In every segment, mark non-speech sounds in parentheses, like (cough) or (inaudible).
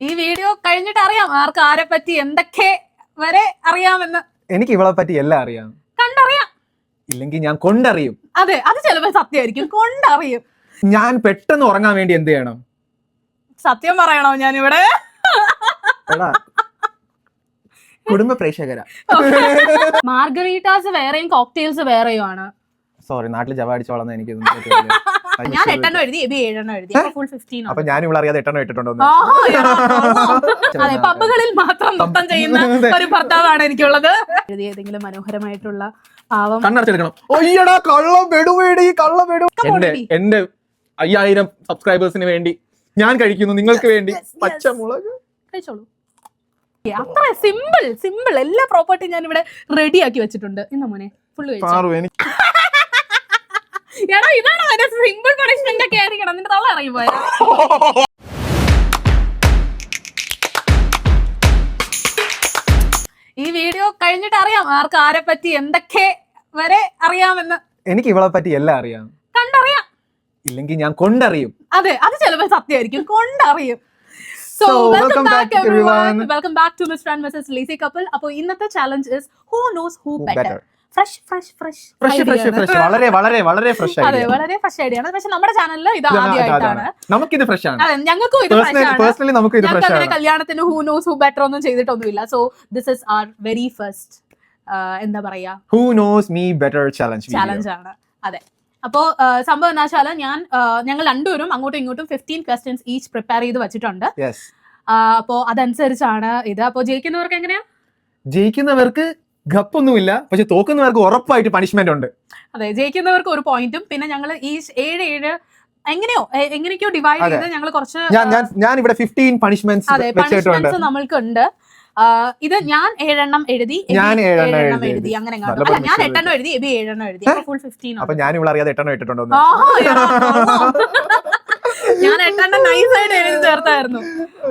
ഈ വീഡിയോ കഴിഞ്ഞിട്ട് അറിയാം ആർക്ക് ആരെ പറ്റി എന്തൊക്കെ വരെ അറിയാമെന്ന്. എനിക്ക് ഇവളെ പറ്റി എല്ലാം അറിയാം. കണ്ടറിയാം. ഇല്ലെങ്കിൽ ഞാൻ കൊണ്ടറിയും. അതെ അത് ചിലപ്പോൾ സത്യമായിരിക്കും. കൊണ്ടറിയും. ഞാൻ പെട്ടെന്ന് ഉറങ്ങാൻ വേണ്ടി എന്ത് ചെയ്യണം? സത്യം പറയണോ ഞാൻ ഇവിടെ കുടുംബ പ്രേക്ഷകരാ. മാർഗറീറ്റാസ് വേറെയും കോക്ടെയിൽസ് വേറെയും ആണ് സോറി നാട്ടിൽ ജവ അടിച്ചു വളർന്ന എനിക്ക്. (laughs) ഞാൻ എട്ടെണ്ണം എഴുതി എബി ഏഴെണ്ണം എഴുതി. ഫുൾ ഫിഫ്റ്റീൻ അപ്പൊ ഞാൻ ഇവിടെ അറിയാതെ എട്ടെണ്ണം ഇട്ടിട്ടുണ്ടോ അതെ പബ്ബുകളിൽ മാത്രം നൃത്തം ചെയ്യുന്ന ഒരു ഭർത്താവാണ് എനിക്കുള്ളത്. എഴുതി ഏതെങ്കിലും മനോഹരമായിട്ടുള്ള പാവം കണ്ണടച്ചെടുക്കണം ഒയ്യടാ കള്ളം വെടുവേടി കള്ളം വെടു എന്റെ. അയ്യായിരം സബ്സ്ക്രൈബേഴ്സിന് വേണ്ടി ഞാൻ കഴിക്കുന്നു. നിങ്ങൾക്ക് വേണ്ടി. പച്ചമുളക് കഴിച്ചോളൂ. അത്ര സിമ്പിൾ സിമ്പിൾ എല്ലാ പ്രോപ്പർട്ടിയും ഞാൻ ഇവിടെ റെഡി ആക്കി വെച്ചിട്ടുണ്ട്. ഇന്ന മോനെ ഫുള്ള് കഴിച്ചു? എടാ ഇതാണ് അതിന്റെ സിമ്പിൾ പണിഷ്മെന്റ് ഒക്കെ ആയിരിക്കണം. നിന്റെ തള്ള ഇറങ്ങി പോയാ ഈ വീഡിയോ കഴിഞ്ഞിട്ട് അറിയാം ആർക്ക് ആരെ പറ്റി എന്തൊക്കെ വരെ അറിയാമെന്ന്. എനിക്ക് ഇവളെ പറ്റി എല്ലാം അറിയാം. കണ്ടറിയാം. ഇല്ലെങ്കിൽ ഞാൻ കൊണ്ടറിയും. അതെ അത് ചിലപ്പോൾ സത്യമായിരിക്കും. കൊണ്ടറിയും. So welcome back everyone. Welcome back to Mr and Mrs lazy couple അപ്പോൾ ഇന്നത്തെ challenge is who knows who better. Fresh fresh fresh fresh fresh fresh വളരെ വളരെ വളരെ ഫ്രഷ് അതെ വളരെ ഫ്രഷ് ഐഡിയ ആണ്. പക്ഷെ നമ്മുടെ ചാനലിൽ ഇത് ആദ്യമായിട്ടാണ്. നമുക്കിത് ഫ്രഷ് ആണ്. അതെ ഞങ്ങൾക്കും ഇത് ഫ്രഷ് ആണ്. പേഴ്സണലി നമുക്ക് ഇത് ഫ്രഷ് അങ്ങനെ ആണ്. കല്യാണത്തിന് ഹൂ നോസ് ഹൂ ബെറ്റർ ഒന്നും ചെയ്തിട്ടൊന്നുമില്ല. So this is our very first എന്താ പറയാ? Who knows me better challenge challenge ആണ്. അതെ. അപ്പോ സംഭവം എന്താ വെച്ചാൽ ഞാൻ ഞങ്ങൾ രണ്ടുപേരും അങ്ങോട്ടും ഇങ്ങോട്ടും ഫിഫ്റ്റീൻ ക്വസ്റ്റ്യൻസ് ഈച്ച് പ്രിപ്പയർ ചെയ്ത് വെച്ചിട്ടുണ്ട്. യെസ് ആ, അപ്പോ അതനുസരിച്ചാണ് ഇത്. അപ്പോ ജയിക്കുന്നവർക്ക് എങ്ങനെയാ? ജയിക്കുന്നവർക്ക് ഗപ്പൊന്നുമില്ല പക്ഷെ തോക്കുന്നവർക്ക് ഉറപ്പായിട്ട് പണിഷ്മെന്റ് ഉണ്ട്. അതെ ജയിക്കുന്നവർക്ക് ഒരു പോയിന്റും പിന്നെ ഞങ്ങൾ ഈ ഏഴ് ഏഴ് എങ്ങനെയോ എങ്ങനെയൊക്കെയോ ഡിവൈഡ്. ചെയ്ത് ഞങ്ങൾ കുറച്ച് ഞാൻ ഇവിടെ ഫിഫ്റ്റീൻ പണിഷ്മെന്റ് അതെ നമ്മൾക്ക് പണിഷ്മെന്റ്സ് നമ്മൾക്കുണ്ട്. ആ, ഇത് ഞാൻ ഏഴെണ്ണം എഴുതി ഞാൻ ഏഴെണ്ണം എഴുതി. അങ്ങനെ അല്ല ഞാൻ എട്ടെണ്ണം എഴുതി എബി ഏഴെണ്ണം എഴുതി. ഫുൾ ഫിഫ്റ്റീൻ അപ്പൊ ഞാൻ ഇവിടെ അറിയാതെ എട്ടെണ്ണം ഇട്ടിട്ടുണ്ടോ. (laughs) ഞാൻ എട്ടെണ്ണം നൈസ് ആയിട്ട് എഴുതി ചേർത്തായിരുന്നു.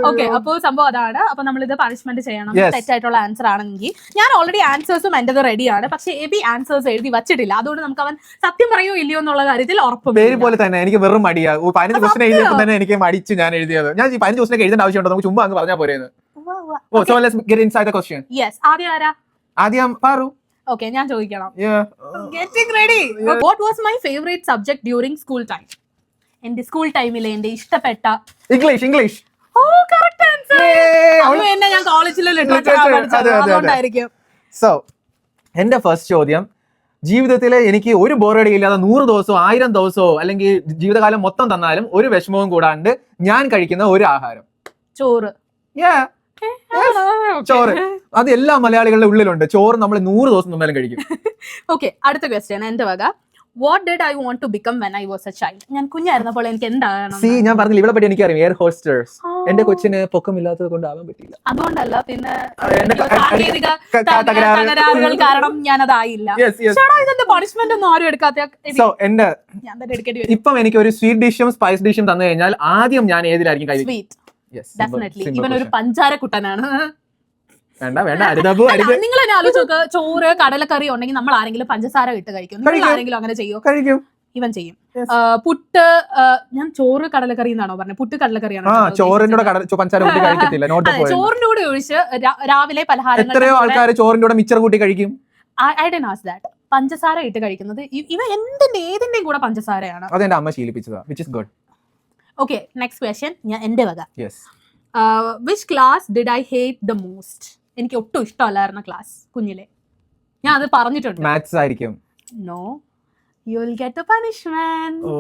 ഓക്കെ അപ്പോൾ സംഭവം അതാണ്. അപ്പൊ നമ്മൾ ഇത് പണിഷ്മെന്റ് ചെയ്യണം. തെറ്റായിട്ടുള്ള ആൻസർ ആണെങ്കിൽ. ഞാൻ ഓൾറെഡി ആൻസേഴ്സും എന്റെ റെഡിയാണ് പക്ഷെ എബി ആൻസേഴ്സ് എഴുതി വെച്ചിട്ടില്ല. അതുകൊണ്ട് നമുക്ക് അവൻ സത്യം പറയോ ഇല്ലയോ എന്നുള്ള കാര്യത്തിൽ ഉറപ്പ് പേര് പോലെ തന്നെ എനിക്ക് വെറും മടിയാ. പതിനഞ്ച് ക്വസ്റ്റൻ എഴുതിയപ്പോൾ തന്നെ എനിക്ക് മടിച്ച് ഞാൻ എഴുതിയത്. ഞാൻ പതിനഞ്ച് ക്വസ്റ്റൻ എഴുതേണ്ട ആവശ്യമുണ്ടോ? നമുക്ക് ചുമ്മാ അങ്ങ് പറഞ്ഞാൽ പോരേന്ന്. ഓ so let's get inside the question yes ആദ്യം ആരാ? ആദ്യം പാറു. ഓക്കെ ഞാൻ ചോദിക്കണം. Getting ready what was my favourite subject during school time എന്റെ സ്കൂൾ ടൈമിലെ എന്റെ ഇഷ്ടപ്പെട്ട English English oh correct answer എന്നെ ഞാൻ കോളേജിലെ. അതുകൊണ്ടായിരിക്കും. സോ എന്റെ ഫസ്റ്റ് ചോദ്യം ജീവിതത്തിൽ എനിക്ക് ഒരു ബോറടി ഇല്ലാതെ നൂറ് ദിവസമോ ആയിരം ദിവസമോ അല്ലെങ്കിൽ ജീവിതകാലം മൊത്തം തന്നാലും ഒരു വിഷമവും കൂടാണ്ട് ഞാൻ കഴിക്കുന്ന ഒരു ആഹാരം. ചോറ്. ചോറ്. അത് എല്ലാ മലയാളികളുടെ ഉള്ളിലുണ്ട്. ചോറ് നമ്മൾ നൂറ് ദിവസം തന്നാലും കഴിക്കും. (laughs) ഓക്കെ അടുത്ത ക്വസ്റ്റ്യൻ എന്റെ വക? What did I want to become when I was a child ഞാൻ കുഞ്ഞായിരുന്നപ്പോൾ എനിക്ക് എന്താണ്? സി ഞാൻ പറഞ്ഞില്ല ഇവിടെ പറ്റി എനിക്കറിയാം എയർ ഹോസ്റ്റേഴ്സ് എന്റെ കൊച്ചിന് പൊക്കമില്ലാത്തത് കൊണ്ട് ആവാൻ പറ്റില്ല അതുകൊണ്ടല്ല പിന്നെ എന്റെ ക- സാങ്കേതിക ക- തക- തകരാറ്. തകരാറുകൾ കാരണം ഞാൻ അതായില്ല ഇതിന്റെ പണിഷ്മെന്റ് ഒന്നും ആരും എടുക്കാത്ത സോ എന്റെ ഇപ്പം എനിക്ക് ഒരു സ്വീറ്റ് ഡിഷും സ്പൈസ് ഡിഷും തന്നു കഴിഞ്ഞാൽ ആദ്യം ഞാൻ ഏതിലായിരിക്കും കഴിക്കും ഡെഫിനറ്റ്ലി ഇവൻ ഒരു പഞ്ചാര കുട്ടനാണ് വേണ്ട വേണ്ട അരുതാപ്പൂ അരുത് നിങ്ങൾ തന്നെ ആലോചിച്ച് ചോറ് കടലക്കറി ഉണ്ടെങ്കിൽ നമ്മൾ ആരെങ്കിലും പഞ്ചസാര ഇട്ട് കഴിക്കും. നിങ്ങൾ ആരെങ്കിലും അങ്ങനെ ചെയ്യോ? കഴിക്കും. ഇവൻ ചെയ്യും. പുട്ട് ഞാൻ ചോറ് കടലക്കറി എന്നാണോ പറഞ്ഞത് പുട്ട് കടലക്കറിയാണ് ചോറിന്റെ കൂടെ കൂട്ടി കഴിക്കത്തില്ല (laughs) അതെ ചോറിന്റെ കൂടെ ഒഴിച്ച് രാവിലെ പലഹാരം എത്രയോ ആൾക്കാർ ചോറിന്റെ കൂടെ മിച്ചർ കൂട്ടി കഴിക്കും. ഐ ഡൻ ആസ് ദാറ്റ് പഞ്ചസാര ഇട്ട് കഴിക്കുന്നത് ഇവ എന്തിന്റെ ഏതിന്റെയും കൂടെ പഞ്ചസാരയാണ്? അത് എന്റെ അമ്മ ശീലിപ്പിച്ചതാ which is good okay next question ഞാൻ എന്റെ വക. Which class did I hate the most എനിക്ക് ഒട്ടും ഇഷ്ടമല്ലായിരുന്ന ക്ലാസ് കുഞ്ഞിലെ. ഞാൻ അത് പറഞ്ഞിട്ടുണ്ട്. മാത്സ് ആയിരിക്കും. No you will get a punishment oh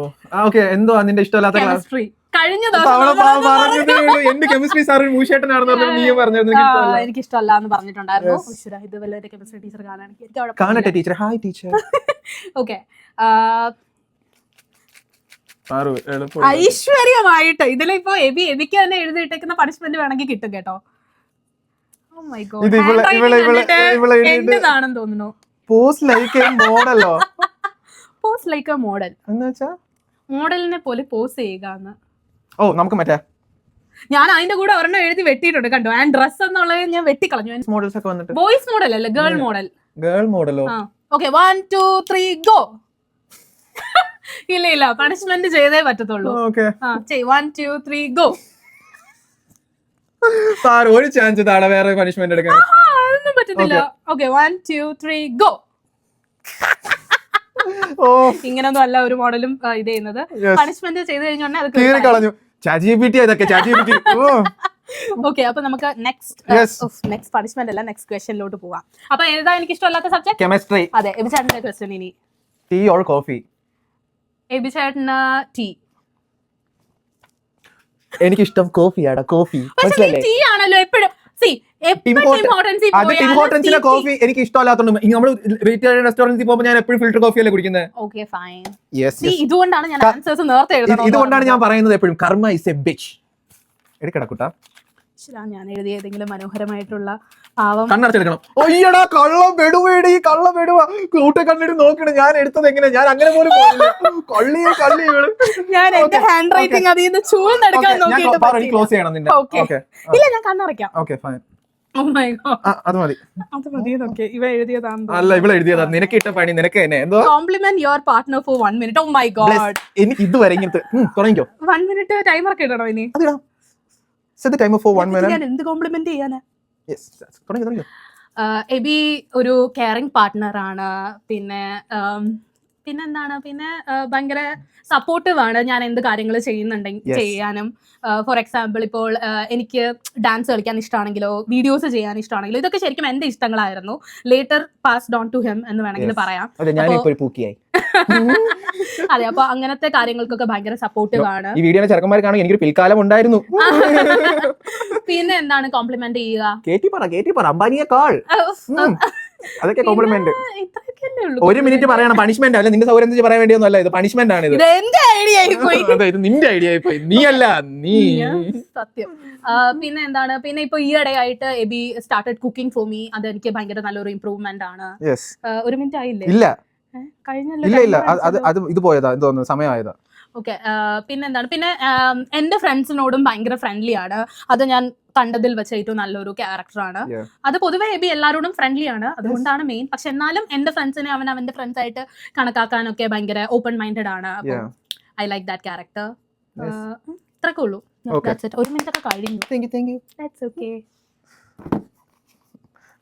okay എന്തോ നിന്റെ ഇഷ്ടമല്ലാത്ത ക്ലാസ്? കെമിസ്ട്രി കഴിഞ്ഞ ദിവസം. എന്റെ കെമിസ്ട്രി സാർ മൂഷേട്ടനാണെന്ന് പറഞ്ഞു നീ പറഞ്ഞു എനിക്ക് ഇഷ്ടമല്ല എന്ന് പറഞ്ഞിട്ടുണ്ടായിരുന്നു. ഇത് വല്ല കെമിസ്ട്രി ടീച്ചർ കാണാൻ കാണട്ടെ ടീച്ചർ ഹായ് ടീച്ചർ ഓക്കെ ഐശ്വര്യമായിട്ട്. ഇതിലിപ്പോ എബി എബിക്ക് തന്നെ എഴുതിയിട്ടേക്കുന്ന പണിഷ്മെന്റ് വേണമെങ്കിൽ കിട്ടും കേട്ടോ. ഇത് ഇവളെ- Handwriting ഇവളെ- ഇവളെ- കണ്ടിട്ട് ഇവളെ എഴുതിയിട്ട് എന്റേതാണെന്ന് തോന്നുന്നു. പോസ് ലൈക്ക് മോഡലോ പോസ് ലൈക്ക് എ മോഡൽ എന്ന് വെച്ചാ? മോഡലിനെ പോലെ പോസ് ചെയ്യുക ഓ നമുക്ക് മറ്റേ. ഞാൻ അതിന്റെ കൂടെ ഒരെണ്ണം എഴുതി വെട്ടിയിട്ടുണ്ട് കണ്ടോ? ആൻഡ് ഡ്രസ് എന്നുള്ളത് ഞാൻ വെട്ടിക്കളഞ്ഞു. മോഡൽസ് ഒക്കെ വന്നിട്ട്. ബോയ്സ് മോഡൽ അല്ല? Girl model girl മോഡലോ okay one two three go ഇല്ല ഇല്ല പണിഷ്മെന്റ് ചെയ്തേ പറ്റത്തുള്ളൂ. ഓക്കെ ആ ചെയ് one two three go sir ഒരു ചാൻസ് താഴെ വേറെ പണിഷ്മെന്റ് എടുക്കാൻ. ഒന്നും പറ്റത്തില്ല. Okay one two three go ഇങ്ങനൊന്നും അല്ല ഒരു മോഡലും ഇത് ചെയ്യുന്നത്. പണിഷ്മെന്റ് ചെയ്ത് കഴിഞ്ഞാൽ കളഞ്ഞു ചാജി പി ടി ഇതൊക്കെ ചാജി പി ടി ഓക്കെ അപ്പൊ നമുക്ക് നെക്സ്റ്റ്. നെക്സ്റ്റ് പണിഷ്മെന്റ് അല്ല നെക്സ്റ്റ് ക്വസ്റ്റ്യനിലോട്ട് പോവാം. അപ്പൊ ഏതാ എനിക്ക് ഇഷ്ടമല്ലാത്ത സബ്ജക്ട് കെമിസ്ട്രി അതെ എബിചേട്ടന്റെ ക്വസ്റ്റ്യൻ ഇനി. ടീ ഓർ കോഫി എബിചേട്ടന് ടീ എനിക്കിഷ്ടം കോഫിയാടാ കോഫി. മനസ്സിലല്ലേ ടീ ആണല്ലോ എപ്പോഴും. അത് ഇമ്പോർട്ടൻസിലെ കോഫി എനിക്ക് ഇഷ്ടമല്ലാത്തോണ്ട് നമ്മൾ വെജിറ്റേറിയൻ റെസ്റ്റോറന്റിൽ പോകുമ്പോൾ ഞാൻ എപ്പോഴും ഫിൽറ്റർ കോഫി അല്ലേ കുടിക്കുന്നത് ഇതുകൊണ്ടാണ് ഞാൻ പറയുന്നത് എപ്പോഴും കർമ്മ ഇസ് എ ബിച്ച് എടുക്കട ഞാൻ എഴുതിയ ഏതെങ്കിലും മനോഹരമായിട്ടുള്ള ഭാവം. കണ്ണടച്ചെടുക്കണം. ഒയ്യടാ കള്ളം വെടുവേടി കള്ളം വെടുവ. കൂട്ടെ കണ്ടിട്ട് നോക്കണം ഞാൻ എടുത്തത് എങ്ങനെ? ഞാൻ അങ്ങനെ പോലും. കള്ളിയെ കള്ളി ഞാൻ എന്റെ ഹാൻഡ് റൈറ്റിംഗ് അതിൽ നിന്ന് ഞാൻ നോക്കിയിട്ട് ക്ലോസ് ചെയ്യണം നിന്റെ Okay. ഓക്കെ ഇല്ല ഞാൻ കണ്ണടയ്ക്കാം. Okay fine Oh. അത് മതി. അത് മതിയെന്നൊക്കെ ഇവ എഴുതിയതാണ് അല്ല എഴുതിയതാ. നിനക്ക് ഇട്ട പണി നിനക്ക് തന്നെ. എന്തോ? Compliment your partner for one minute oh my god ഇതുവരെ ഇങ്ങനത്തെ ഉം, തുടങ്ങിക്കോ. വൺ മിനിറ്റ് ടൈമർ ഒക്കെ ഇടണോ ഇനി? അതിടാ. Set time for one minute ഞാൻ എന്ത് കോംപ്ലിമെന്റ് ചെയ്യാനാ? യെസ് തുടങ്ങി തുടങ്ങി. എബി ഒരു കെയറിംഗ് പാർട്ട്ണർ ആണ്. പിന്നെ ആം, പിന്നെ ഭയങ്കര സപ്പോർട്ടീവ് ആണ് ഞാൻ എന്ത് കാര്യങ്ങൾ ചെയ്യുന്നുണ്ടെങ്കിൽ ചെയ്യാനും. ഫോർ എക്സാമ്പിൾ ഇപ്പോൾ എനിക്ക് ഡാൻസ് കളിക്കാൻ ഇഷ്ടമാണെങ്കിലോ വീഡിയോസ് ചെയ്യാൻ ഇഷ്ടമാണെങ്കിലോ ഇതൊക്കെ ശരിക്കും എന്റെ ഇഷ്ടങ്ങളായിരുന്നു. Later pass down to him എന്ന് വേണമെങ്കിൽ പറയാം. അതെ അപ്പൊ (laughs) അങ്ങനത്തെ കാര്യങ്ങൾക്കൊക്കെ ഭയങ്കര സപ്പോർട്ടീവ് ആണ്. ഈ വീഡിയോയുടെ ചെറുക്കന്മാർക്കാണെങ്കിൽ എനിക്കൊരു പിൽക്കാലം ഉണ്ടായിരുന്നു. (laughs) പിന്നെ എന്താണ്? കോംപ്ലിമെന്റ് ചെയ്യുക. പറ പറ. അംബാനിയെ കാൾ. (laughs) അതൊക്കെ കോംപ്ലിമെന്റ് ഒരു മിനിറ്റ് പറയണം പണിഷ്മെന്റ് അല്ല? നിന്റെ സൗകര്യം പറയാൻ വേണ്ടിയൊന്നും അല്ല ഇത് പണിഷ്മെന്റ് ആണ് ഇത്. എന്റെ ഐഡിയ അതെ ഇത് നിന്റെ ഐഡിയ ആയി പോയി. നീ അല്ല നീ. സത്യം. പിന്നെ എന്താണ്? പിന്നെ ഇപ്പൊ ഈ ഇടയായിട്ട് Abi started cooking for me അത് എനിക്ക് ഭയങ്കര നല്ലൊരു ഇംപ്രൂവ്മെന്റ് ആണ്. യെസ് ഒരു മിനിറ്റ് ആയില്ലേ? ഇല്ല. ഇല്ല ഇല്ല. അത് അത് അത് ഇത് പോയതാ ഇത് തോന്നുന്നു സമയമായതാ. ഓക്കെ പിന്നെന്താണ്? പിന്നെ എന്റെ ഫ്രണ്ട്സിനോടും ഭയങ്കര ഫ്രണ്ട്ലി ആണ്. അത് ഞാൻ കണ്ടതിൽ വെച്ച ഏറ്റവും നല്ലൊരു ക്യാരക്ടറാണ്. അത് പൊതുവെ എബി എല്ലാവരോടും ഫ്രണ്ട്ലി ആണ്. അതുകൊണ്ടാണ് മെയിൻ പക്ഷെ എന്നാലും എന്റെ ഫ്രണ്ട്സിനെ അവൻ അവന്റെ ഫ്രണ്ട്സ് ആയിട്ട് കണക്കാക്കാനൊക്കെ ഭയങ്കര ഓപ്പൺ മൈൻഡഡ് ആണ്. ഐ ലൈക്ക് ദാറ്റ് ക്യാരക്ടർ ഇത്രക്കെ ഇത്രയൊക്കെ ഉള്ളൂ. ഒരു മിനിറ്റ് ഒക്കെ കഴിഞ്ഞു.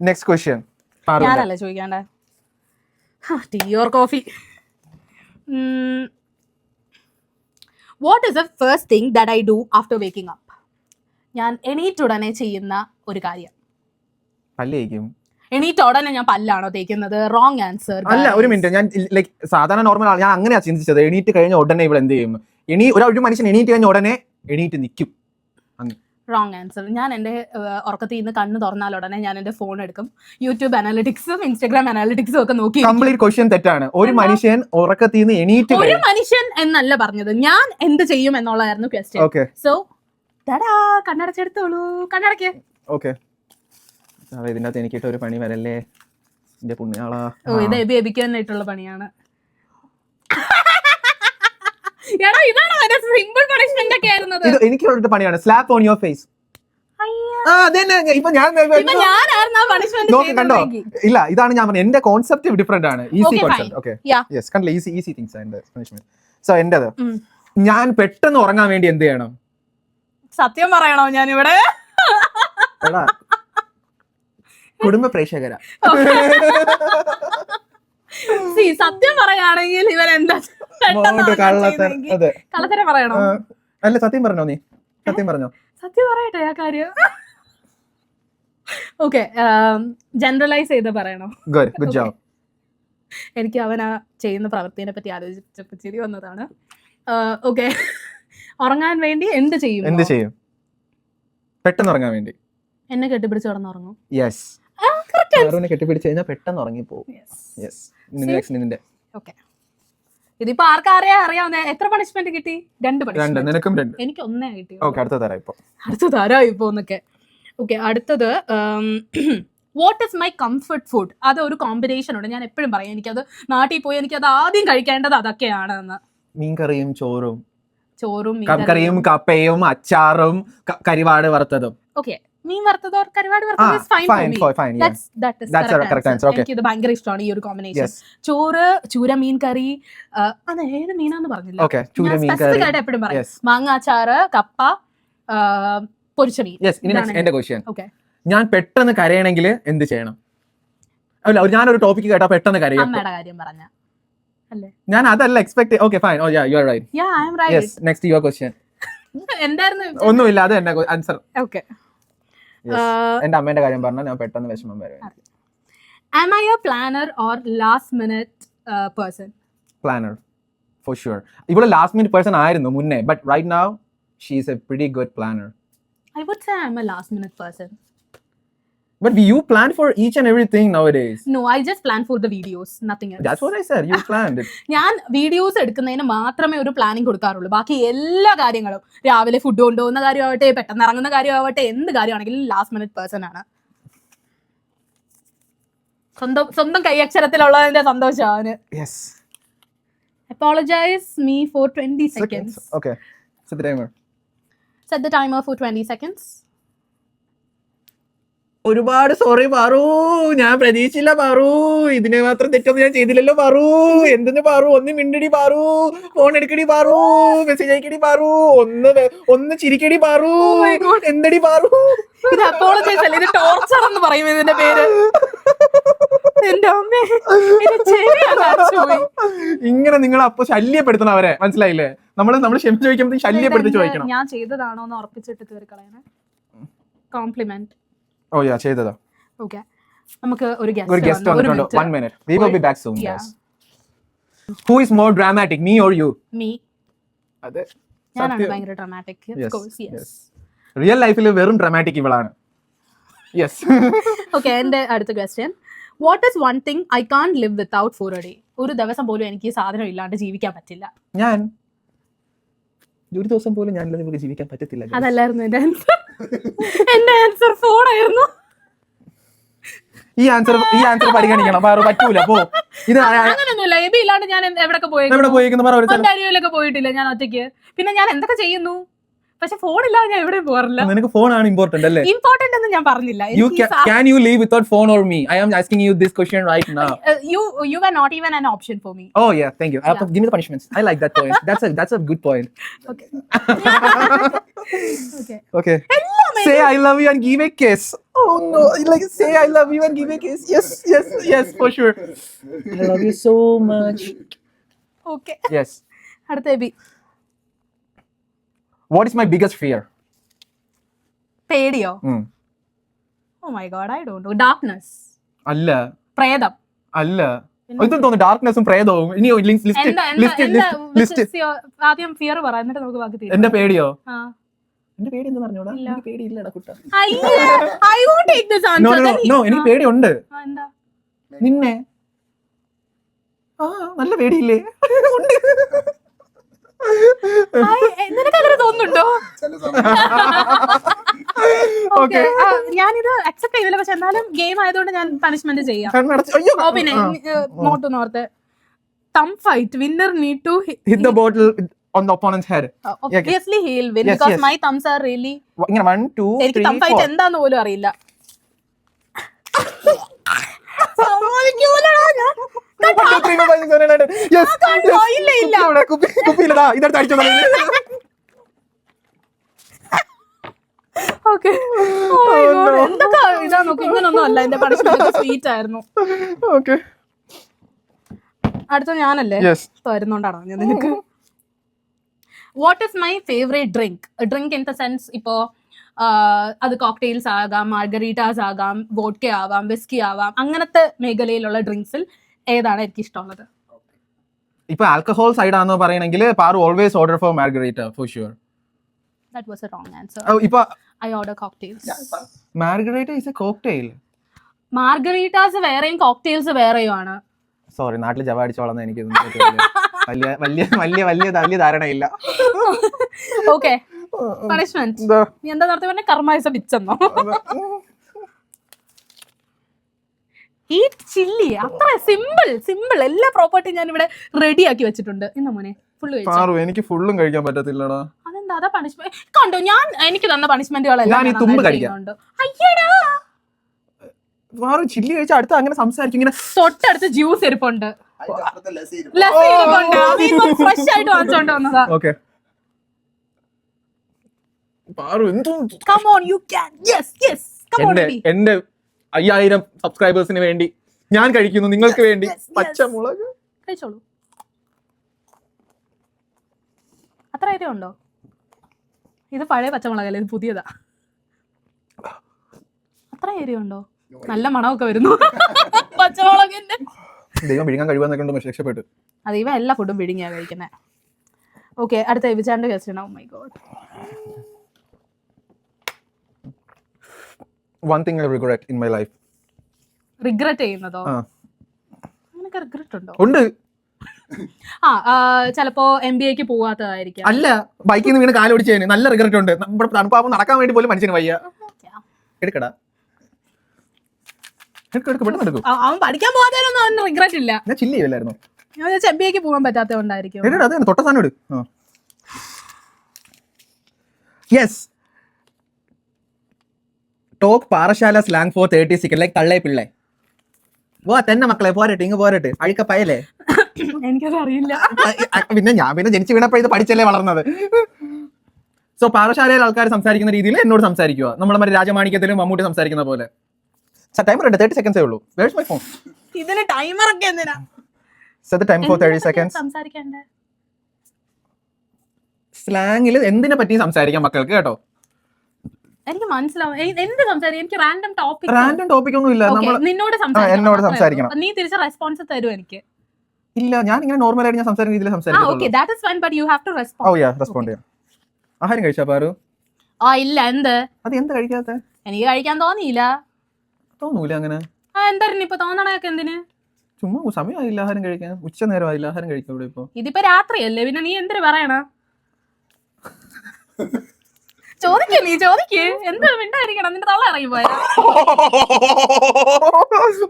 നെക്സ്റ്റ് ക്വസ്റ്റ്യൻ ഞാനല്ലേ ചോദിക്കാണ്ട? Tea or coffee what is the first thing that I do after waking up ഞാൻ എണീറ്റുടനെ ചെയ്യുന്ന ഒരു കാര്യം. പല്ലേക്കും? എണീറ്റ് ഉടനെ ഞാൻ പല്ലാണോ തേക്കുന്നത്? റോങ് ആൻസർ അല്ല ഒരു മിനിറ്റ് ഞാൻ ലൈക് സാധാരണ നോർമൽ ആണ് ഞാൻ അങ്ങനെയാ ചിന്തിച്ചത്. എണീറ്റ് കഴിഞ്ഞ ഉടനെ ഇവിടെ എന്ത് ചെയ്യും? എണീ ഒരു ഒരു മനുഷ്യൻ എണീറ്റ് കഴിഞ്ഞ ഉടനെ എണീറ്റ് നിൽക്കും റോങ് ആൻസർ ഞാൻ എന്റെ ഉറക്കത്തിൽ നിന്ന് കണ്ണ് തുറന്നാൽ ഉടനെ ഞാൻ എന്റെ ഫോൺ എടുക്കും. യൂട്യൂബ് അനാലിറ്റിക്സും ഇൻസ്റ്റാഗ്രാം അനാലിറ്റിക്സും ഒക്കെ നോക്കി കംപ്ലീറ്റ് ക്വസ്റ്റ്യൻ തെറ്റാണ്. ഒരു മനുഷ്യൻ ഉറക്കത്തിൽ നിന്ന് എണീറ്റ് ഒരു മനുഷ്യൻ എന്നല്ല പറഞ്ഞത്. ഞാൻ എന്ത് ചെയ്യും എന്നുള്ളതായിരുന്നു ക്വസ്റ്റ്യൻ ഓക്കെ സോ തടാ കണ്ണടച്ചെടുത്തോളൂ. കണ്ണടക്കേ. ഓക്കെ ഇതിനകത്ത് എനിക്ക് ഒരു പണി വരല്ലേ? എന്റെ പുണ്യാളാ. ഓ ഇത് എബി എബിക്ക് തന്നെ ഇട്ടുള്ള പണിയാണ്. എടാ ഇതാണ് സിമ്പിൾ പണിഷ്മെന്റ് ഒക്കെ ആയിരുന്നത്? ഇത് എനിക്കുള്ള പണിയാണ്. സ്ലാപ്പ് ഓൺ യുവർ ഫേസ് കണ്ടോ? ഇല്ല ഇതാണ് ഞാൻ പറഞ്ഞത്. എന്റെ കോൺസെപ്റ്റ് ഡിഫറെന്റ് ആണ്. Easy concept. ഓക്കെ യെസ് കണ്ടില്ല? ഈസി ഈസി തിങ്സ് എന്റെ പണിഷ്മെന്റ് സോ എന്റേത്. ഞാൻ പെട്ടെന്ന് ഉറങ്ങാൻ വേണ്ടി എന്ത് ചെയ്യണം? സത്യം പറയണോ ഞാൻ ഇവിടെ കുടുംബ പ്രേക്ഷകരാ (laughs) സത്യം പറയുകയാണെങ്കിൽ ഇവൻ എന്താ കള്ളത്തരം പറയണോ? അല്ല സത്യം പറഞ്ഞോ നീ? സത്യം പറഞ്ഞോ? സത്യം പറയട്ടെ ആ കാര്യം. ഓക്കെ ജനറലൈസ് ചെയ്ത് പറയണോ? ഗുഡ് ഗുഡ് ജോബ് എനിക്ക് അവൻ ആ ചെയ്യുന്ന പ്രവൃത്തിനെ പറ്റി ആലോചിച്ചപ്പോൾ ചിരി വന്നതാണ്. ഓക്കെ ഉറങ്ങാൻ വേണ്ടി എന്ത് ചെയ്യും എന്ത് ചെയ്യും? പെട്ടെന്ന് ഉറങ്ങാൻ വേണ്ടി. എന്നെ കെട്ടിപ്പിടിച്ച് കിടന്നുറങ്ങും. യെസ് ആരോനെ കെട്ടിപ്പിടിച്ച് കഴിഞ്ഞാൽ പെട്ടെന്ന് ഉറങ്ങി പോകും യെസ് നിന്റെ ഓക്കെ ഇതിപ്പോ ആർക്കറിയാ അറിയാവുന്ന? എത്ര പണിഷ്മെന്റ് കിട്ടി? രണ്ട് രണ്ട്. നിനക്കും രണ്ട്. എനിക്ക് ഒന്നേ കിട്ടി. ഓക്കെ അടുത്ത തരാം ഇപ്പൊ. അടുത്ത തരാം ഇപ്പോ എന്നൊക്കെ. ഓക്കെ അടുത്തത് what is my comfort food അത് ഒരു കോമ്പിനേഷൻ ഉണ്ട്. ഞാൻ എപ്പോഴും പറയും എനിക്കത് നാട്ടിൽ പോയി എനിക്കത് ആദ്യം കഴിക്കേണ്ടത് അതൊക്കെയാണ് എന്ന് മീൻകറിയും ചോറും. ചോറും കറിയും കപ്പയും അച്ചാറും കരിവാട് വറുത്തതും. ഓക്കെ മീൻ വറുത്തതോ കരുവാട് ആ വറുത്തത് okay. എനിക്കിത് ഭയങ്കര ഇഷ്ടമാണ് ഈ ഒരു കോമ്പിനേഷൻ യെസ് ചോറ് ചൂര മീൻ കറി അത് ഏത് മീനാന്ന് പറഞ്ഞില്ല. എപ്പോഴും പറയും. യെസ് മാങ്ങാച്ചാറ് കപ്പ ആ, പൊരിച്ച മീൻ. യെസ് എന്റെ ക്വസ്റ്റ്യൻ ഞാൻ പെട്ടെന്ന് കരയണമെങ്കിൽ എന്ത് ചെയ്യണം? അല്ല ഞാൻ ഒരു- ഞാനൊരു ടോപ്പിക്ക് കേട്ടാ പെട്ടെന്ന് കരയും അമ്മയുടെ കാര്യം പറഞ്ഞ. അല്ലേ? ഞാൻ അതല്ല expect okay fine oh yeah you are right yeah I yes right next your question എന്തായിരുന്നു ഒന്നുമില്ല അത് എന്നെ ആൻസർ ഓക്കെ എന്റെ അമ്മേന്റെ കാര്യം പറഞ്ഞാൽ ഞാൻ പെട്ടെന്ന് വിഷമം വരും am I a planner or last minute person planner for sure ഇവിടെ ലാസ്റ്റ് മിനിറ്റ് പേഴ്സൺ ആയിരുന്നു മുന്നേ but right now she is a pretty good planner I would say I a a last minute person but you plan for each and everything nowadays no I just plan for the videos nothing That's what I said. You (laughs) planned it. ഞാൻ videos എടുക്കുന്നതിന് മാത്രമേ ഒരു planning കൊടുക്കാറുള്ളൂ ബാക്കി എല്ലാ കാര്യങ്ങളും രാവിലെ food കൊണ്ടുപോകുന്ന കാര്യമാവട്ടെ പെട്ടെന്ന് ഇറങ്ങുന്ന കാര്യമാവട്ടെ എന്ത് കാര്യമാണെങ്കിലും ലാസ്റ്റ് മിനിറ്റ് പേഴ്സൺ ആണ് സ്വന്തം സ്വന്തം കൈയക്ഷരത്തിലുള്ളതിന്റെ സന്തോഷം അവന് Yes. Apologise me for twenty seconds Okay. Set the timer. Set the timer for twenty seconds ഒരുപാട് സോറി പാറു ഞാൻ പ്രതീക്ഷിച്ചില്ല പാറു. ഇതിനെ മാത്രം തെറ്റൊന്നും ഞാൻ ചെയ്തില്ലല്ലോ പാറു. എന്തെന്ന് പാറു? ഒന്ന് മിണ്ടടി പാറു. ഫോൺ എടുക്കടി പാറു. മെസ്സേജ് അയക്കടി പാറു. ഒന്ന് ഒന്ന് ചിരിക്കടി പാറു. എന്തടി പാറു? ഇത് അപ്പോളജൈസ് അല്ല ഇത് ടോർച്ചർ എന്ന് പറയും ഇതിന്റെ പേര്. എന്റെ അമ്മേ. ഇങ്ങനെ നിങ്ങൾ അപ്പൊ ശല്യപ്പെടുത്തണം അവരെ. മനസ്സിലായില്ലേ? നമ്മൾ നമ്മൾ ക്ഷമിച്ചു ചോദിക്കുമ്പോൾ ശല്യപ്പെടുത്തി ചോദിക്കണം. ഞാൻ ചെയ്തതാണോ എന്ന് ഉറപ്പിച്ചിട്ട് തീർക്കളയണേ കോംപ്ലിമെന്റ് ഓ യാ ചെയ്തതാ. ഓക്കേ നമുക്ക് ഒരു ഒരു ഗസ്റ്റ് ഗസ്റ്റ് വന്നിട്ടുണ്ട്. 1 minute we will be back soon guys who is more dramatic me or you me അതെ. ആണ് ഭയങ്കര dramatic of course yes real ലൈഫിൽ വെറും ഡ്രാമാറ്റിക് ഇവളാണ്. യെസ് ഓക്കേ (laughs) എന്റെ അടുത്ത question what is one thing I can't live without for a day ഒരു ദിവസം പോലും എനിക്ക് ഈ സാധനം ഇല്ലാണ്ട് ജീവിക്കാൻ പറ്റില്ല. ഞാൻ ഒരു ദിവസം പോലും ഞാൻ നിങ്ങൾക്ക് ജീവിക്കാൻ പറ്റത്തില്ല. അതല്ലായിരുന്നു എന്റെ ആൻസർ എന്റെ ആൻസർ ഫോൺ ആയിരുന്നു. ഈ ആൻസർ ഈ ആൻസർ പരിഗണിക്കണം. വേറെ പറ്റൂല പോ. ഇത് അങ്ങനൊന്നുമില്ല. എബി ഇല്ലാണ്ട് ഞാൻ എവിടൊക്കെ പോയി എവിടെ പോയിരിക്കുന്ന പറ ഒരു പോയിട്ടില്ല ഞാൻ ഒറ്റയ്ക്ക്. പിന്നെ ഞാൻ എന്തൊക്കെ ചെയ്യുന്നു? പക്ഷെ ഫോൺ ഇല്ലാതെ ഞാൻ എവിടെയും പോകാറില്ല നിനക്ക് ഫോണാണ് ഇമ്പോർട്ടന്റ് അല്ലേ ഇമ്പോർട്ടന്റ് എന്ന് ഞാൻ പറഞ്ഞില്ല you can you leave without phone or me I am asking you this question right now you you are not even an option for me Oh yeah, thank you. Uh, give me the punishments. I like that point. That's a that's a good point. Okay okay Okay. Say I love you and give a kiss. Oh no! Like say I love you and give a kiss. Yes, yes, yes, for sure. I love you so much. Okay Yes. അടുത്ത Abi What is my biggest fear? പേടിയോ. ഓ my god I don't know darkness അല്ല. പ്രേതം. അല്ല. ഇത് തോന്നുന്നു ഡാർക്ക്നെസ്സും പ്രേതവും. ഇനി ലിസ്റ്റ് ലിസ്റ്റ് ലിസ്റ്റ് ആദ്യം ഫിയർ പറ എന്നിട്ട് നമുക്ക് ബാക്കി. എന്റെ പേടിയോ. എന്റെ പേടി എന്താ പറഞ്ഞോടാ. എനിക്ക് പേടിയില്ലടാ കുട്ട. അയ്യേ, I won't take this no no എനിക്ക് പേടിയുണ്ട്. എന്താ? നിന്നെ. ആ നല്ല പേടിയില്ലേ? (laughs) ഉണ്ട്. നിനക്ക് അങ്ങനെ തോന്നുന്നുണ്ടോ? ഓക്കെ. ഞാനിത് അക്സെപ്റ്റ് ചെയ്തില്ല. പക്ഷെ എന്നാലും ഗെയിം ആയതുകൊണ്ട് ഞാൻ പണിഷ്മെന്റ് ചെയ്യാം. ഓ പിന്നെ not north thumb fight winner need to hit the bottle on the opponent's head. Obviously he'll win Yes, because yes. My thumbs are really ഇങ്ങനെ വൺ ടു എനിക്ക് തം ഫൈറ്റ് എന്താന്ന് പോലും അറിയില്ല. (laughs) സമ്മതിക്കൂലടാ ഞാൻ. കണ്ടോ? ഇല്ല, ഇല്ല. കുപ്പിയിലതാ. ഇതെടുത്ത് അടിച്ചോ Okay. My God. എന്തൊക്കെ ഇതാ നോക്ക്? ഇങ്ങനൊന്നും അല്ല. എന്റെ പണിഷ്മെന്റ് സ്വീറ്റ് ആയിരുന്നു. ഓക്കെ അടുത്ത ഞാനല്ലേ? ഞാൻ നിനക്ക്? What is my favourite drink drink in the sense ഇപ്പോ അത് കോക്ടെയിൽസ് ആകാം മാർഗറീറ്റാസ് ആകാം വോഡ്ക ആവാം വിസ്കി ആവാം അങ്ങനത്തെ മേഖലയിലുള്ള ഡ്രിങ്ക്സിൽ ഏതാണ് എനിക്ക് ഇഷ്ടമുള്ളത് ഇപ്പൊ ആൽക്കഹോൾ സൈഡ് ആണെന്ന് പറയണെങ്കിൽ Paru always order for margarita for sure that was a wrong answer ഇപ്പൊ I order cocktails margarita is a cocktail margaritas വേറെയും കോക്ടെയിൽസ് വേറെയും ആണ്. സോറി നാട്ടിൽ ജവ അടിച്ചോളന്ന് എനിക്ക് വലിയ വലിയ വലിയ വലിയ വലിയ ധാരണയില്ല. ഓക്കെ പണിഷ്മെന്റ് എന്താ നീ എന്താ നേരത്തെ പറഞ്ഞ? കർമായസ ബിച്ചെന്നോ ഈ ചില്ലി അത്ര സിമ്പിൾ സിമ്പിൾ എല്ലാ പ്രോപ്പർട്ടി ഞാൻ ഇവിടെ റെഡി ആക്കി വെച്ചിട്ടുണ്ട്. ഇന്ന മോനെ? ഫുള്ള് പാറു എനിക്ക് ഫുള്ളും കഴിക്കാൻ പറ്റത്തില്ലടാ. അതെന്താ? അതാ പണിഷ്മെന്റ് കണ്ടോ ഞാൻ എനിക്ക് തന്ന പണിഷ്മെന്റുകളെല്ലാം. അയ്യടാ! പാറു ചില്ലി കഴിച്ച അടുത്ത് അങ്ങനെ സംസാരിക്കും ഇങ്ങനെ തൊട്ടടുത്ത് ജ്യൂസ് ഇരിപ്പുണ്ട്. ഫ്രഷ് ആയിട്ട് വാങ്ങിച്ചോണ്ട് വന്നതാ. ഓക്കെ പാറു എന്തോ come on you can yes yes come on എന്റെ എന്റെ അയ്യായിരം സബ്സ്ക്രൈബേഴ്സിന് വേണ്ടി ഞാൻ കഴിക്കുന്നു. നിങ്ങൾക്ക് വേണ്ടി. പച്ചമുളക്. കഴിച്ചോളൂ. അത്ര ഐഡിയ ഉണ്ടോ? ഇത് പഴയ പച്ചമുളകല്ലേ? ഇത് പുതിയതാ. അത്ര ഏരിയ ഉണ്ടോ? നല്ല മണമൊക്കെ വരുന്നു. പച്ചമുളകിന്റെ. ദൈവം വിഴുങ്ങാൻ കഴിവെന്നൊക്കെ രക്ഷപ്പെട്ടു. അത് ഇവ എല്ലാ ഫുഡും വിഴുങ്ങിയാ കഴിക്കുന്നത് ഓക്കെ അടുത്ത എബിചാന്റെ case oh my god one thing I regret in my life regret ചെയ്യുന്നതോ? ആ. അങ്ങനൊക്കെ റിഗ്രറ്റ് ഉണ്ടോ? ഉണ്ട്. ആ ആ, ചിലപ്പോ എം ബി എക്ക് പോവാത്തതായിരിക്കാം. അല്ല ബൈക്കിൽ നിന്ന് വീണ് കാലോടിച്ചതിന് നല്ല റിഗ്രറ്റ് ഉണ്ട്. നമ്മുടെ തണുപ്പാകുമ്പോൾ നടക്കാൻ വേണ്ടി പോലും മനുഷ്യന് വയ്യ. എടുക്കടാ. എടുക്കും എടുക്കും പെട്ടെന്ന് എടുക്കും. അവൻ പഠിക്കാൻ പോകാത്തതിനൊന്നും അവന് റിഗ്രറ്റ് ഇല്ല. ഞാൻ ചില്ല ചെയ്യില്ലായിരുന്നു. ഞാൻ വിചാരിച്ചു എം ബി എക്ക് പോകാൻ പറ്റാത്തതുകൊണ്ടായിരിക്കും എടുക്കടാ അത് തന്നെ, തൊട്ട സാധനം എടു yes talk Parassala slang for thirty second like തള്ളേ പിള്ളേ. വാ തന്നെ മക്കളെ പോരട്ടെ ഇങ്ങ് പോരട്ടെ. അഴുക്ക പയലേ? എനിക്കത് അറിയില്ല പിന്നെ ഞാൻ പിന്നെ ജനിച്ചു വീണപ്പോ ഇത് പഠിച്ചല്ലേ വളർന്നത്. സോ പാറശാലയിൽ ആൾക്കാർ സംസാരിക്കുന്ന രീതിയിൽ എന്നോട് സംസാരിക്കുക നമ്മുടെ മറ്റേ രാജമാണിക്യത്തിലും മമ്മൂട്ടി സംസാരിക്കുന്ന പോലെ. സർ ടൈമർ ഉണ്ട് തേർട്ടി സെക്കൻഡ്സേ ഉള്ളൂ. വേഴ്സ് മൈ ഫോൺ ഇതിന് ടൈമർ ഒക്കെ എന്തിനാ? Set time for thirty seconds സംസാരിക്കണ്ടേ? സ്ലാങ്ങിൽ എന്തിനെ പറ്റി സംസാരിക്കാം മക്കൾക്ക് കേട്ടോ? എനിക്ക് മനസ്സിലാവും. എന്ത് സംസാരിക്കും? എനിക്ക് റാൻഡം ടോപ്പിക് റാൻഡം ടോപ്പിക് ഒന്നും ഇല്ല. നമ്മൾ നിന്നോട് എന്നോട് സംസാരിക്കണം. സംസാരിക്കണം. നീ തിരിച്ച് റെസ്പോൺസ് തരും എനിക്ക്? ഇല്ല ഞാൻ ഇങ്ങനെ നോർമൽ ആയിട്ട് ഞാൻ സംസാരിക്കുന്ന രീതിയിൽ ആ okay that is fine but you have to oh yeah respond ചെയ്യാം ആഹാരം കഴിച്ചാ പാറു? ആ ഇല്ല എന്ത്? അത് എന്താ കഴിക്കാത്ത? എനിക്ക് കഴിക്കാൻ തോന്നിയില്ല. തോന്നൂല അങ്ങനെ. ആ എന്തായിരുന്നു ഇപ്പൊ തോന്നണൊക്കെ എന്തിന്? ചുമ്മാ സമയമായില്ല ആഹാരം കഴിക്കാൻ. ഉച്ച നേരമായില്ല ആഹാരം കഴിക്കാം ഇവിടെ ഇപ്പൊ. ഇതിപ്പോ രാത്രിയല്ലേ? പിന്നെ നീ എന്തിനു പറയണ? (laughs) ചോദിക്കേ നീ ചോദിക്കേ. എന്താ മിണ്ടായിരിക്കണം നിന്റെ തള്ള ഇറങ്ങി പോയാ?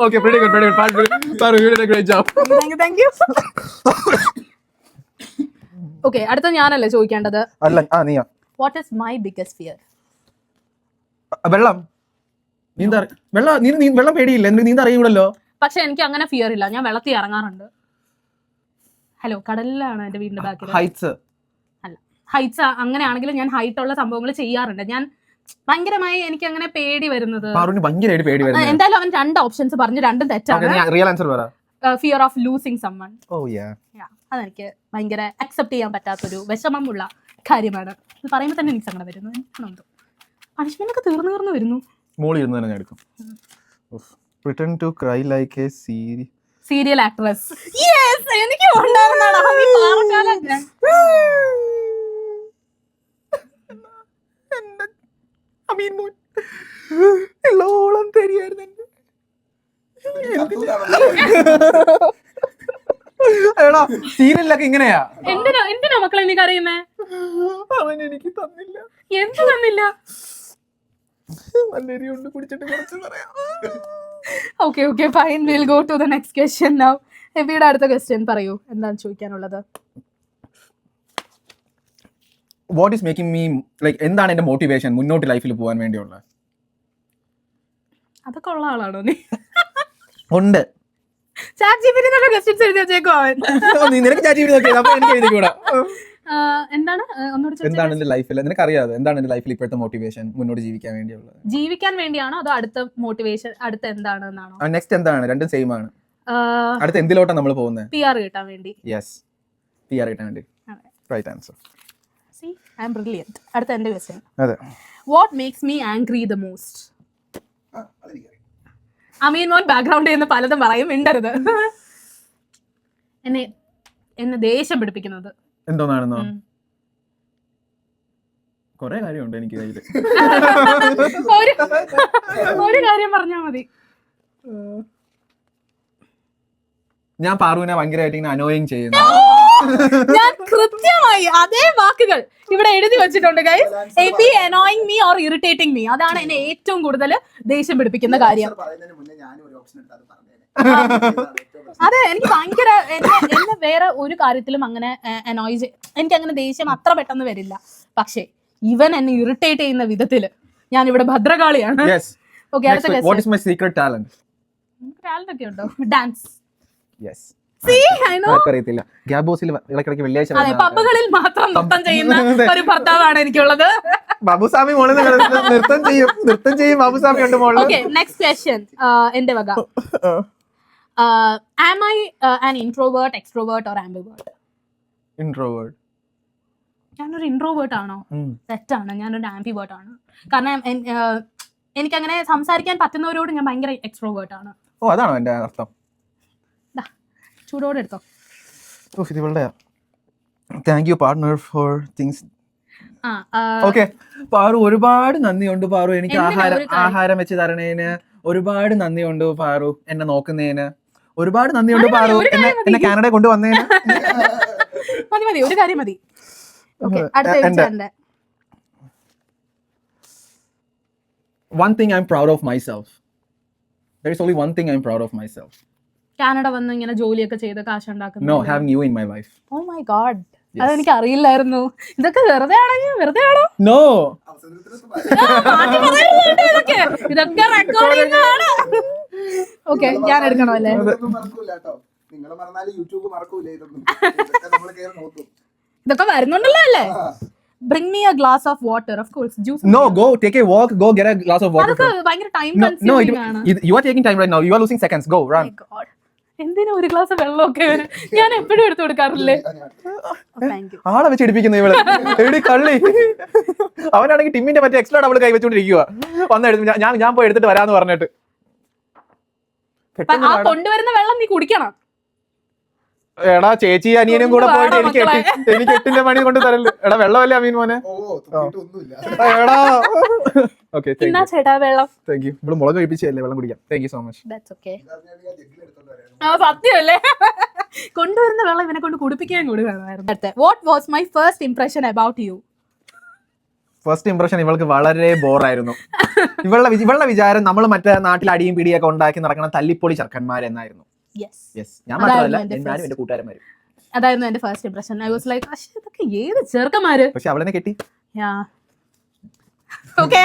Okay very good very good sir you did a great job thank you thank you okay അടുത്ത ഞാനല്ലേ ചോദിക്കേണ്ടത്? അല്ല ആ നീയാ? What is my biggest fear വെള്ളം. നീന്താ വെള്ളം നീ നീ- വെള്ളം പേടിയില്ല? നിനക്ക് നീന്താ അറിയൂടല്ലോ? പക്ഷെ എനിക്ക് അങ്ങനെ ഫിയർ ഇല്ല. ഞാൻ വെള്ളത്തിൽ ഇറങ്ങാറുണ്ട്. ഹലോ കടലിലാണ് എന്റെ വീടിന്റെ ബാക്കിൽ ഹൈറ്റ്സ് ഹൈറ്റ്സ് അങ്ങനെയാണെങ്കിലും ഞാൻ ഹൈറ്റ് ഉള്ള സംഭവങ്ങൾ ചെയ്യാറുണ്ട്. ഞാൻ ഭയങ്കരമായി എനിക്ക് അങ്ങനെ പേടി വരുന്നത്. എന്തായാലും അവൻ രണ്ട് ഓപ്ഷൻസ് പറഞ്ഞു രണ്ടും തെറ്റാണ്. റിയൽ ആൻസർ പറ. ഫിയർ ഓഫ് ലൂസിങ് സമ്മൺ അതെനിക്ക് ഭയങ്കര അക്സെപ്റ്റ് ചെയ്യാൻ പറ്റാത്തൊരു വിഷമമുള്ള കാര്യമാണ്. ഇത് പറയുമ്പോൾ തന്നെ എനിക്ക് സങ്കടം വരുന്നു. എനിക്കുണ്ടോ പണിഷ്മെന്റ് ഒക്കെ തീർന്നു തീർന്നു വരുന്നു. മോളി ഇരുന്ന് തന്നെ ഞാൻ എടുക്കും. Return to cry like a seri serial actress yes എനിക്ക് ഉണ്ടായിരുന്നടാ പാവക്കാലൻ. അമീൻ മോൻ. എള്ളോളം തരിയായിരുന്നു എന്റെ എടാ സീരിയലൊക്കെ ഇങ്ങനെയാ? എന്തിനാ എന്തിനാ മക്കളെ നീ കരയുന്നേ? അവൻ എനിക്ക് തന്നില്ല. എന്ത് തന്നില്ല? നല്ല എരി കൊണ്ട് കുടിച്ചിട്ട് കുറച്ച് പറയാം. Okay okay fine will go to the next question now എബിയുടെ അടുത്ത ക്വസ്റ്റ്യൻ പറയൂ. എന്താണ് ചോദിക്കാനുള്ളത്? What is making me like എന്താണ് എന്റെ മോട്ടിവേഷൻ മുന്നോട്ട് ലൈഫിൽ പോകാൻ വേണ്ടിയുള്ള? അതൊക്കെ ഉള്ള ആളാണോ നീ? ഉണ്ട്. (laughs) എന്താണ്. എന്താണ് എന്റെ ലൈഫിൽ നിനക്ക് അറിയാതെ എന്താണ് എന്റെ ലൈഫിൽ ഇപ്പോഴത്തെ മോട്ടിവേഷൻ മുന്നോട്ട് ജീവിക്കാൻ വേണ്ടിയുള്ളത്? ജീവിക്കാൻ വേണ്ടിയാണോ അതോ അടുത്ത മോട്ടിവേഷൻ അടുത്ത എന്താണ് നെക്സ്റ്റ് എന്താണ്? രണ്ടും സെയിം ആണ്. അടുത്ത എന്തിലോട്ടാണ് നമ്മൾ പോകുന്നത്? പി ആർ കിട്ടാൻ വേണ്ടി. യെസ് പി ആർ കിട്ടാൻ വേണ്ടി. Right answer see I'm brilliant അടുത്ത എന്റെ ക്വസ്റ്റ്യൻ അതെ. What makes me angry the most Ameen മോൻ ബാക്ക്ഗ്രൗണ്ടിൽ നിന്ന് പലതും പറയും മിണ്ടരുത്. എന്നെ എന്നെ ദേഷ്യം പിടിപ്പിക്കുന്നത്. എന്തോന്നാണെന്നോ. കൊറേ കാര്യമുണ്ട് എനിക്ക് കയ്യിൽ ഒരു കാര്യം പറഞ്ഞാ മതി. ഞാൻ പാറുവിനെ ഭയങ്കരമായിട്ട് ഇങ്ങനെ അനോയിങ് ചെയ്യുന്നു. ഞാൻ കൃത്യമായി അതേ വാക്കുകൾ ഇവിടെ എഴുതി വെച്ചിട്ടുണ്ട് guys Abi annoying me or irritating me അതാണ് എന്നെ ഏറ്റവും കൂടുതൽ ദേഷ്യം പിടിപ്പിക്കുന്ന കാര്യം. അത് എനിക്ക് ഭയങ്കര എന്നെ വേറെ ഒരു കാര്യത്തിലും അങ്ങനെ അനോയ് എനിക്ക് അങ്ങനെ ദേഷ്യം അത്ര പെട്ടെന്ന് വരില്ല. പക്ഷേ ഇവൻ എന്നെ ഇറിറ്റേറ്റ് ചെയ്യുന്ന വിധത്തിൽ ഞാൻ ഇവിടെ ഭദ്രകാളിയാണ് യെസ് ഓക്കെ അടുത്ത what is my secret talent talent ഒക്കെ ഉണ്ടോ? Dance yes. അറിയത്തില്ല ഗ്യാബോസിൽ ഇടയ്ക്കിടയ്ക്ക് വെള്ളിയാഴ്ച പബ്ബുകളിൽ മാത്രം നൃത്തം ചെയ്യുന്ന ഒരു ഭർത്താവാണ് എനിക്കുള്ളത്. ബാബുസ്വാമി മോൾ നൃത്തം- ചെയ്യും. നൃത്തം ചെയ്യും ബാബുസ്വാമി ഉണ്ട് മോൾ നെക്സ്റ്റ് ക്വസ്റ്റ്യൻ എന്റെ വക. Am. I an introvert extrovert or ambivert introvert ഞാനൊരു ഇൻട്രോവേർട്ട് ആണോ? തെറ്റാണ്. ഞാനൊരു ആംബിവേർട്ട് ആണ്. കാരണം എനിക്ക് അങ്ങനെ എനിക്കങ്ങനെ സംസാരിക്കാൻ പറ്റുന്നവരോട് ഞാൻ ഭയങ്കര എക്സ്ട്രോവേർട്ട് ആണ്. ഓ അതാണോ എന്റെ അർത്ഥം? ചൂടോടെ എടുത്തോ ഇത് thank you partner for things okay Paru ഒരുപാട് നന്ദിയുണ്ട് പാറു. എനിക്ക് ആഹാരം ആഹാരം വെച്ച് തരണേന് ഒരുപാട് നന്ദിയുണ്ട് പാറു എന്നെ നോക്കുന്നതിന് ഒരുപാട് നന്ദിയുണ്ട് പാറു. എന്നെ. എന്നെ കാനഡ കൊണ്ടുവന്നതിന് മതി മതി ഒരു കാര്യം മതി. One thing I am proud of myself there is only one thing I am proud of myself Canada വന്ന് ഇങ്ങനെ ജോലിയൊക്കെ ചെയ്ത് കാശ് നോ ഉണ്ടാക്കുന്നു having you in my life oh my God അതെനിക്ക് അറിയില്ലായിരുന്നു. ഇതൊക്കെ വെറുതെ ആണെങ്കിൽ വെറുതെ ആണോ? നോ ഇതൊക്കെ. ഇതൊക്കെ റെക്കോർഡിംഗ് ആണ്. ഓക്കെ ഞാൻ എടുക്കണോ അല്ലേ? നിങ്ങൾ മറന്നാലും യൂട്യൂബ് മറക്കൂല ഇതൊന്നും ഇതൊക്കെ വരുന്നുണ്ടല്ലോ അല്ലേ? Bring me a glass of water of course juice no go take a walk go get a glass of water അതൊക്കെ ഭയങ്കര ടൈം കൺസ്യൂമിംഗ് ആണ്. You are are time right now you are are seconds go run run. My God. എന്തിനാ ഒരു glass വെള്ളമൊക്കെ? ഞാൻ എപ്പോഴും എടുത്തു കൊടുക്കാറില്ലേ? Thank ആളെ വെച്ച് ഇടിപ്പിക്കുന്നു ഇവൾ. എടി കള്ളി. അവനാണെങ്കിൽ ടിമ്മിന്റെ മറ്റേ എക്സ്ട്രാ ഡബിൾ കൈ വെച്ചോണ്ടിരിക്കുക വന്നെടുത്ത് ഞാൻ ഞാൻ പോയി എടുത്തിട്ട് വരാന്ന് പറഞ്ഞിട്ട്. ആ കൊണ്ടുവരുന്ന വെള്ളം നീ കുടിക്കണം. എടാ ചേച്ചി അനിയനും കൂടെ പോയിട്ട് എനിക്ക്. എനിക്ക് എട്ടിന്റെ പണി കൊണ്ട് തരല്ലേ എടാ വെള്ളമല്ലേ അമീൻ മോനെ? ഓ തുപ്പിയിട്ട് ഒന്നുമില്ല. എടാ. ഓക്കെ ചേട്ടാ വെള്ളം. താങ്ക് യു ഇവിടെ മുളക് കഴിപ്പിച്ചല്ലേ വെള്ളം കുടിക്കാം. താങ്ക് യു സോ മച്ച് സത്യമല്ലേ? കൊണ്ടുവരുന്ന വെള്ളം ഇവനെ കൊണ്ട് കുടിപ്പിക്കാൻ കൂടി വേണമായിരുന്നു what was my first impression about you first impression ഇവൾക്ക് വളരെ ബോറായിരുന്നു. ഇവളുടെ ഇവളുടെ വിചാരം നമ്മൾ മറ്റേ നാട്ടിൽ അടിയും പിടിയൊക്കെ ഉണ്ടാക്കി നടക്കുന്ന തല്ലിപ്പൊളി ചെറുക്കന്മാരെന്നായിരുന്നു ഞാൻ അതായിരുന്നു മാത്രമല്ല എന്റെ ഞാനും. എന്റെ കൂട്ടുകാരന്മാരും. അതായിരുന്നു എന്റെ first impression I was like പക്ഷേ ഇതൊക്കെ ഏത് ചെറുക്കന്മാര്? പക്ഷെ അവളെന്നെ കെട്ടി. യാ ഓക്കെ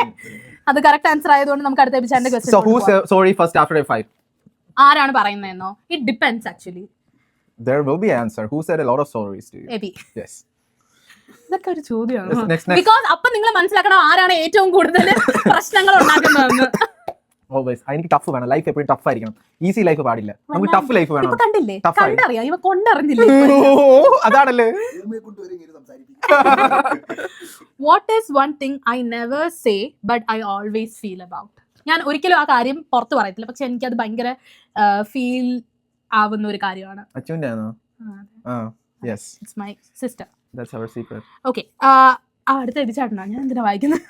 അത് കറക്റ്റ് ആൻസർ ആയതുകൊണ്ട് നമുക്ക് അടുത്ത so who sorry first after fight ആരാണ് പറയുന്നതെന്നോ? It depends actually there will be answer. Who said a lot of stories to you? Abby yes. ഇതൊക്കെ ഒരു Yes, ചോദ്യമാണ് next, next. ബിക്കോസ് അപ്പൊ നിങ്ങൾ മനസ്സിലാക്കണം ആരാണ് ഏറ്റവും കൂടുതൽ പ്രശ്നങ്ങൾ ഉണ്ടാക്കുന്നതെന്ന്. (laughs) Always. ആ, എനിക്ക് ടഫ് വേണം. ലൈഫ് എപ്പോഴും ടഫ് ആയിരിക്കണം. ഈസി ലൈഫ് പാടില്ല. നമുക്ക് ടഫ് ലൈഫ് ഇപ്പൊ വേണം. കണ്ടില്ലേ? Tough ആയി. കണ്ടറിയാം. ഇവ കൊണ്ടറിഞ്ഞില്ലേ അതാണല്ലേ ഇങ്ങനെ സംസാരിപ്പിക്കും what is one thing I never say but I always feel about ഞാൻ ഒരിക്കലും ആ കാര്യം പുറത്ത് പറയത്തില്ല. പക്ഷെ എനിക്ക് അത് ഭയങ്കര ഫീൽ ആവുന്ന ഒരു കാര്യമാണ്. ഇറ്റ്സ് മൈ സിസ്റ്റർ ഓക്കെ അടുത്ത എതിച്ചാട്ടനാ ഞാൻ എന്തിനാ വായിക്കുന്നത്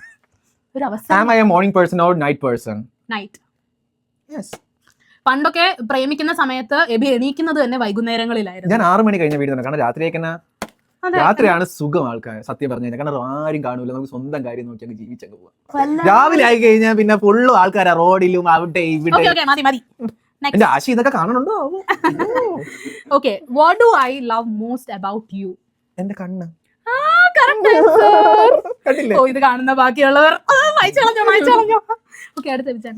ഒരു അവസ്ഥ morning person or night person night yes പണ്ടൊക്കെ പ്രേമിക്കുന്ന സമയത്ത് എബി എണീക്കുന്നത് തന്നെ വൈകുന്നേരങ്ങളിലായിരുന്നു. ഞാൻ ആറ് മണി കഴിഞ്ഞ വീട് കാരണം അതെ. രാത്രിയാണ് സുഖം ആൾക്കാർ സത്യം പറഞ്ഞു കഴിഞ്ഞാൽ. കാരണം ആരും കാണൂല. നമുക്ക് സ്വന്തം കാര്യം നോക്കി അങ്ങ് ജീവിച്ചങ്ങ് പോവാം. രാവിലെ ആയി കഴിഞ്ഞാൽ പിന്നെ ഫുള്ളും ആൾക്കാരാ. റോഡിലും അവിടെ ഇവിടെ. എന്റെ ആശി ഇതൊക്കെ കാണണുണ്ടോ okay what do I love most about you എന്റെ കണ്ണ്. (laughs) ഓ ഇത് കാണുന്ന ബാക്കിയുള്ളവർ. ആ, വായിച്ചു കളഞ്ഞോ വായിച്ചു കളഞ്ഞോ. ഓക്കെ അടുത്ത ക്വസ്റ്റ്യൻ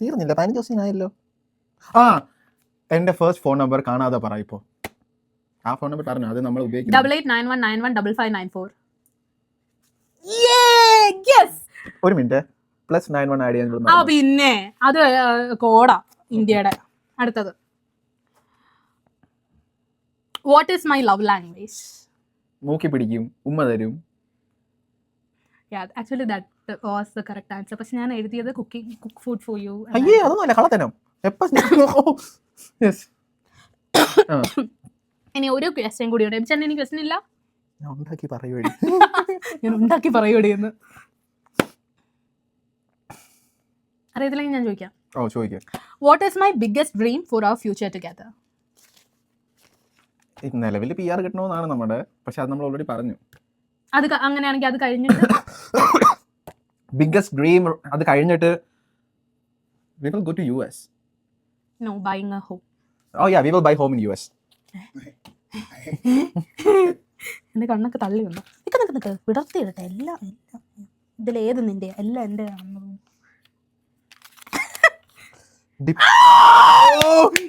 തീർന്നില്ല പതിനഞ്ച് ദിവസം ആയല്ലോ. ആ എന്റെ ഫസ്റ്റ് ഫോൺ നമ്പർ കാണാതെ പറ ഇപ്പോ. ആ ഫോൺ നമ്പർ പറഞ്ഞു? അത് നമ്മൾ ഉപയോഗിക്കുന്നത്. Double eight nine one nine one double five nine four ഒരു minute. Plus nine one add ആ പിന്നെ അത് കോഡാ ഇന്ത്യയുടെ അടുത്തത്. What is my love language മൂക്കി പിടിക്കും ഉമ്മ തരും. Actually that was the correct answer പക്ഷെ ഞാൻ എഴുതിയത് cooking cook food for you അയ്യേ അതൊന്നും അല്ല കള്ളത്തനം. എപ്പോ (laughs) (coughs) ഇനി ഒരു ക്വസ്റ്റ്യൻ കൂടി ഉണ്ട്. ചേട്ടൻ ഇനി ക്വസ്റ്റ്യൻ ഇല്ല? ഞാൻ ഉണ്ടാക്കി പറയുവഴി (laughs) ഞാൻ ഉണ്ടാക്കി പറയൂടെ എന്ന്. അറിയത്തില്ലെങ്കിൽ ഞാൻ ചോദിക്കാം. ഓ ചോദിക്കാം. What is my biggest dream for our future together നിലവിൽ പി ആർ കിട്ടണമെന്നാണ് നമ്മുടെ പക്ഷെ അത് നമ്മൾ ഓൾറെഡി പറഞ്ഞു. അത് ക- അങ്ങനെയാണെങ്കിൽ അത് കഴിഞ്ഞിട്ട്? (coughs) ബിഗ്ഗസ്റ്റ് ഡ്രീം അത് കഴിഞ്ഞിട്ട് we will go to U S no buying a home oh yeah we will buy home in U S എന്റെ കണ്ണൊക്കെ തള്ളി നിൽക്ക് നിൽക്ക് നിൽക്ക് വിടർത്തിയിടട്ടെ എല്ലാം എല്ലാം. ഇതിലേത് നിന്റെ എല്ലാം എന്റെ (gasps)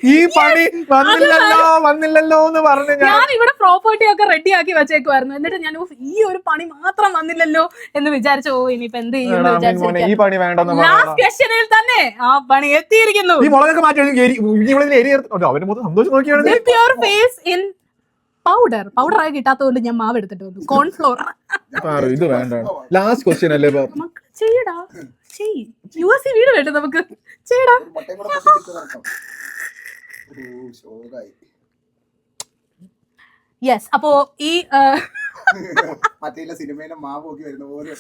ഈ പണി വന്നില്ലല്ലോ വന്നില്ലല്ലോ എന്ന് പറഞ്ഞു ഞാൻ ഇവിടെ പ്രോപ്പർട്ടി ഒക്കെ റെഡി ആക്കി വെച്ചേക്കുമായിരുന്നു എന്നിട്ട് ഞാൻ ഈ ഒരു പണി മാത്രം വന്നില്ലല്ലോ എന്ന് വിചാരിച്ചു ഓ ഇനിയിപ്പോ എന്ത് ചെയ്യും ഈ പണി വേണ്ടെന്ന് ലാസ്റ്റ് തന്നെ ആ പണി എത്തിയിരിക്കുന്നു. ഈ മുളകൊക്കെ മാറ്റി മൊത്തം സന്തോഷം നോക്കിയാണ് face in പൗഡർ പൗഡർ ആയി കിട്ടാത്തതുകൊണ്ട് ഞാൻ മാവ് എടുത്തിട്ട് വന്നു. കോൺഫ്ലോർ ഇത് വേണ്ട. ലാസ്റ്റ് ക്വസ്റ്റ്യൻ അല്ലേ ചെയ്യടാ. ചെയ് യു എസ് സി വീട് വേണ്ട നമുക്ക്? ചേടാ. യെസ് അപ്പോ ഈ മറ്റേ സിനിമയിലെ മാവ് നോക്കി വരുന്ന പോലെ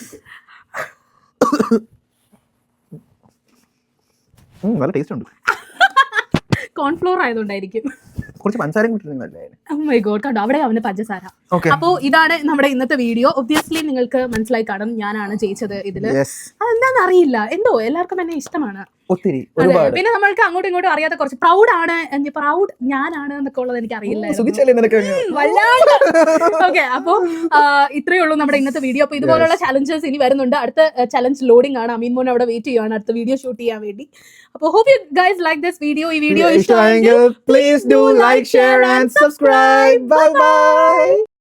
നല്ല ടേസ്റ്റ് ഉണ്ട്. കോൺഫ്ലോർ ആയതുകൊണ്ടായിരിക്കും. കുറച്ച് പഞ്ചസാരയും ഗോഡ് കണ്ടോ? അവിടെ അവന് പഞ്ചസാര. അപ്പോ ഇതാണ് നമ്മുടെ ഇന്നത്തെ വീഡിയോ ഒബ്വിയസ്ലി നിങ്ങൾക്ക് മനസ്സിലായി കാണും ഞാനാണ് ജയിച്ചത് ഇതിൽ. അതെന്താന്ന് അറിയില്ല. എന്തോ? എല്ലാവർക്കും എന്നെ ഇഷ്ടമാണ്. ഒത്തിരി. പിന്നെ നമ്മൾക്ക് അങ്ങോട്ടും ഇങ്ങോട്ടും അറിയാത്ത കുറച്ച് പ്രൗഡ് ആണ്. പ്രൗഡ് ഞാനാണ് എന്നൊക്കെ ഉള്ളത് എനിക്ക് അറിയില്ല? ഓക്കെ അപ്പോ ഇത്രയേ ഉള്ളൂ നമ്മുടെ ഇന്നത്തെ വീഡിയോ അപ്പൊ ഇതുപോലുള്ള ചലഞ്ചസ് ഇനി വരുന്നുണ്ട്. അടുത്ത ചലഞ്ച് ലോഡിംഗ് ആണ്. അമീൻ മോൻ അവിടെ വെയിറ്റ് ചെയ്യുവാണ്. അടുത്ത വീഡിയോ ഷൂട്ട് ചെയ്യാൻ വേണ്ടി. അപ്പൊ hope you guys like this video ഈ വീഡിയോ ഇഷ്ടമായെങ്കിൽ please do like share and subscribe bye bye